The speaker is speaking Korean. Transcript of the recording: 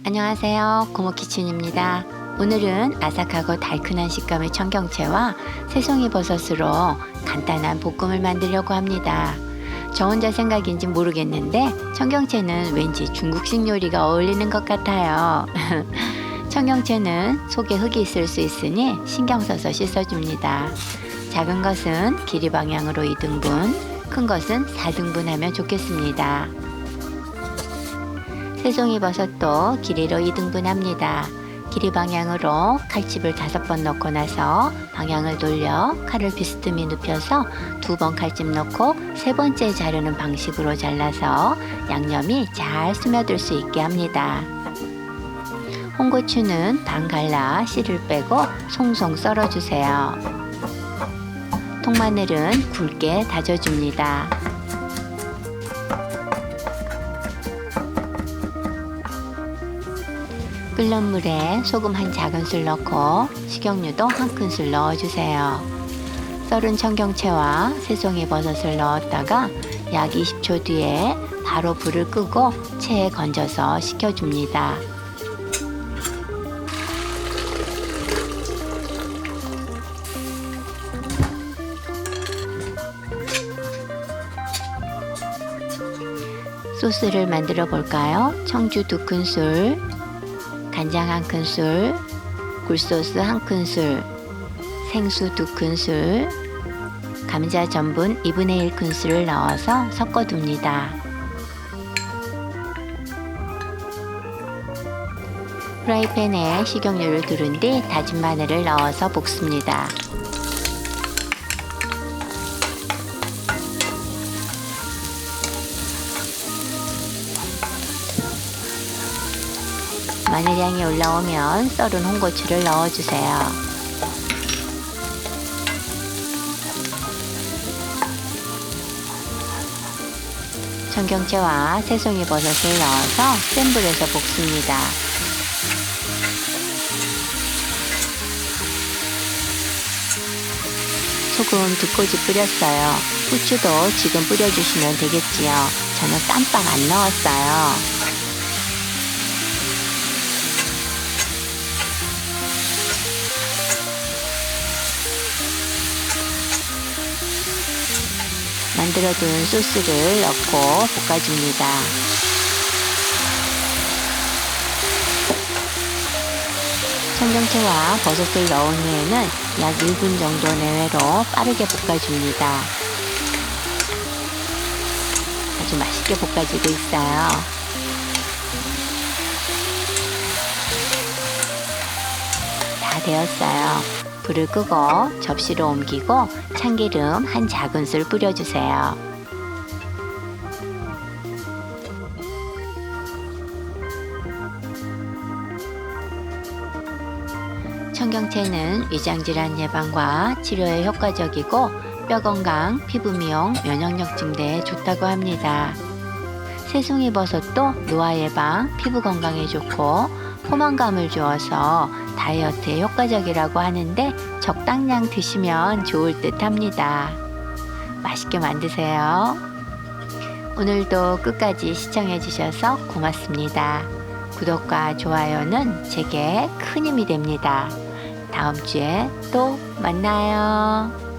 안녕하세요. 고모키친입니다. 오늘은 아삭하고 달큰한 식감의 청경채와 새송이 버섯으로 간단한 볶음을 만들려고 합니다. 저 혼자 생각인지 모르겠는데 청경채는 왠지 중국식 요리가 어울리는 것 같아요. 청경채는 속에 흙이 있을 수 있으니 신경 써서 씻어줍니다. 작은 것은 길이 방향으로 2등분, 큰 것은 4등분 하면 좋겠습니다. 새송이 버섯도 길이로 2등분 합니다. 길이 방향으로 칼집을 다섯 번 넣고 나서 방향을 돌려 칼을 비스듬히 눕혀서 두 번 칼집 넣고 세 번째 자르는 방식으로 잘라서 양념이 잘 스며들 수 있게 합니다. 홍고추는 반 갈라 씨를 빼고 송송 썰어주세요. 통마늘은 굵게 다져줍니다. 끓는 물에 소금 한 작은술 넣고 식용유도 한 큰술 넣어주세요. 썰은 청경채와 새송이 버섯을 넣었다가 약 20초 뒤에 바로 불을 끄고 체에 건져서 식혀줍니다. 소스를 만들어 볼까요? 청주 두 큰술, 간장 한 큰술, 굴소스 한 큰술, 생수 두 큰술, 감자 전분 2분의 1 큰술을 넣어서 섞어둡니다. 프라이팬에 식용유를 두른 뒤 다진 마늘을 넣어서 볶습니다. 마늘향이 올라오면 썰은 홍고추를 넣어주세요. 청경채와 새송이 버섯을 넣어서 센 불에서 볶습니다. 소금 두 꼬집 뿌렸어요. 후추도 지금 뿌려주시면 되겠지요. 저는 깜빡 안 넣었어요. 만들어둔 소스를 넣고 볶아줍니다. 청경채와 버섯을 넣은 후에는 약 1분 정도 내외로 빠르게 볶아줍니다. 아주 맛있게 볶아지고 있어요. 다 되었어요. 불을 끄고 접시로 옮기고 참기름 한 작은술 뿌려주세요. 청경채는 위장질환 예방과 치료에 효과적이고 뼈 건강, 피부 미용, 면역력 증대에 좋다고 합니다. 새송이 버섯도 노화 예방, 피부 건강에 좋고 포만감을 주어서 다이어트에 효과적이라고 하는데 적당량 드시면 좋을 듯 합니다. 맛있게 만드세요. 오늘도 끝까지 시청해 주셔서 고맙습니다. 구독과 좋아요는 제게 큰 힘이 됩니다. 다음 주에 또 만나요.